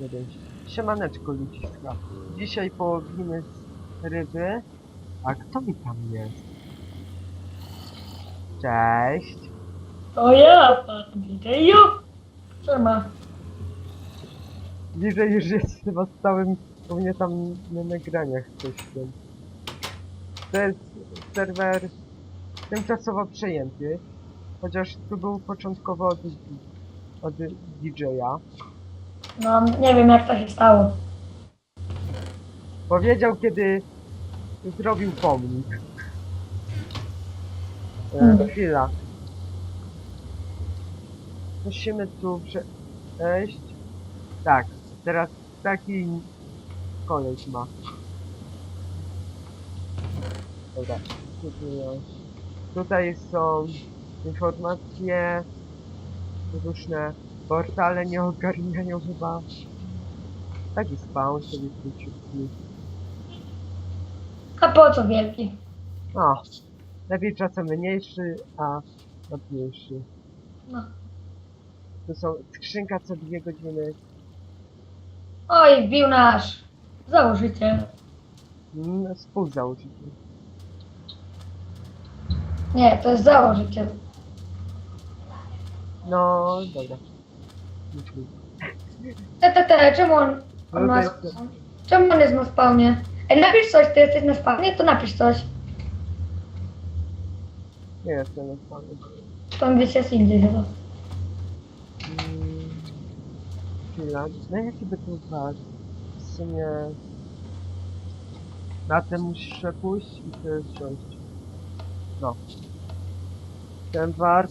jeden. Siemaneczko ludziska. Dzisiaj połowimy z ryby. A kto mi tam jest? Cześć. To ja, pan Wideju. Siema. Widzę już jest chyba stałym u mnie tam na nagraniach coś tym. To jest serwer tymczasowo przejęty. Chociaż tu był początkowo od, od DJ-a. No, nie wiem jak to się stało. Powiedział, kiedy zrobił pomnik. E, Mm. chwila. Musimy tu przejść. Tak, teraz taki koleś ma. Dobra. Tutaj są informacje, różne portale nie ogarniają chyba. Taki spawn sobie króciutki. A po co wielki? O, lepiej czasem mniejszy, a ładniejszy. No. Tu są skrzynka co dwie godziny. Oj, wbił nasz założyciel. Mm, Współzałożyciel. Nie, to jest założyciel. No, dobra. Myślę. Te, te, te, czemu on, on ma... to jest- Czemu on jest na spawnie? Ej, napisz coś, ty jesteś na spawnie, to napisz coś. Nie jestem na stanie. Tam gdzieś jest indziej chyba. Mm, Chwila. No jaki by tu was? W sumie... Na tym muszę pójść i to wziąć. No. Ten wart...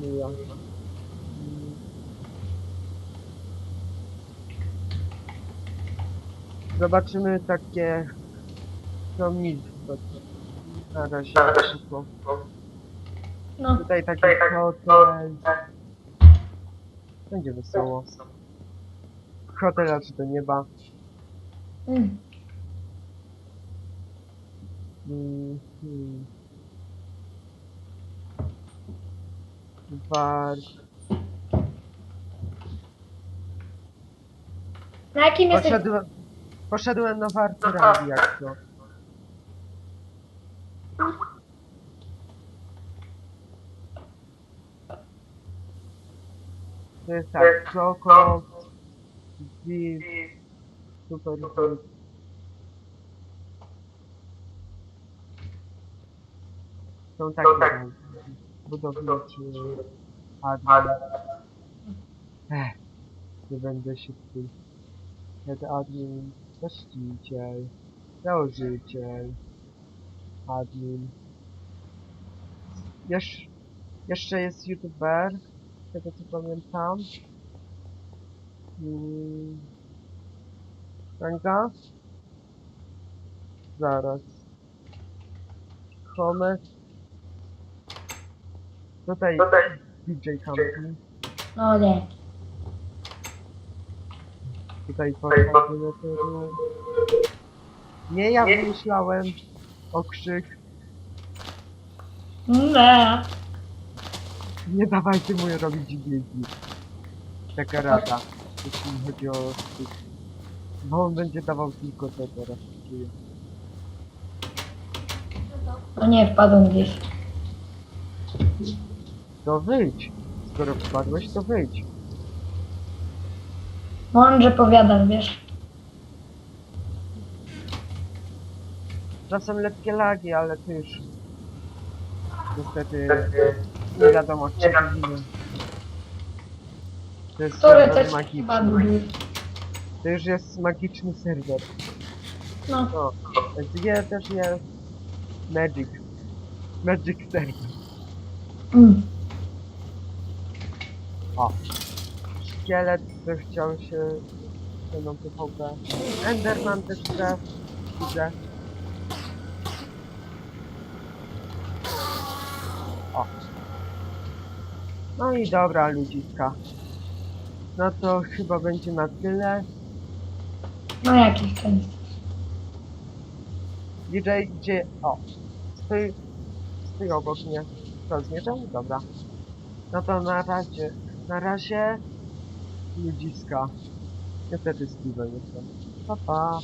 Mm. Zobaczymy takie... Co mi... Na razie. szybko. No. Tutaj taki hotel. Będzie wesoło. Hotel aż do nieba. Mm. Mm, hmm. Bar. Na jakim jesteś... Poszedłem, poszedłem na warty rangi jak to. To jest tak, Proko, Zip, Super Hit. Są takie rangi. budowniczy, admin. Ech, nie będę się tutaj admin, właściciel, założyciel, admin. Jesz jeszcze jest youtuber, z tego co pamiętam. Hmm. Zaraz. Home. Tutaj DJ Company. No nie. Tutaj tego. Nie ja wymyślałem okrzyk. Nie. Nie dawajcie mu robić biegi. Taka rada, jeśli chodzi o tych. Bo on będzie dawał tylko to teraz. No nie, wpadłem gdzieś. To wyjdź. Skoro wpadłeś, to wyjdź. Mądrze powiadasz, wiesz. Czasem lekkie lagi, ale to już niestety nie wiadomo czy winy. To jest Które serwer też magiczny. padły. To już jest magiczny serwer. No. No, gdzie też jest Magic. Magic serwer. Mm. O. Szkielet, który chciał się mną PvP. Enderman też chce. Widzę. O. No i dobra, ludziska. No to chyba będzie na tyle. No jakiś część. DJ, gdzie... O. Stój... Stój obok mnie. Co, zmierzam? Dobra. No to na razie... Na razie... Ludziska. Niestety Steven jestem. Pa, pa.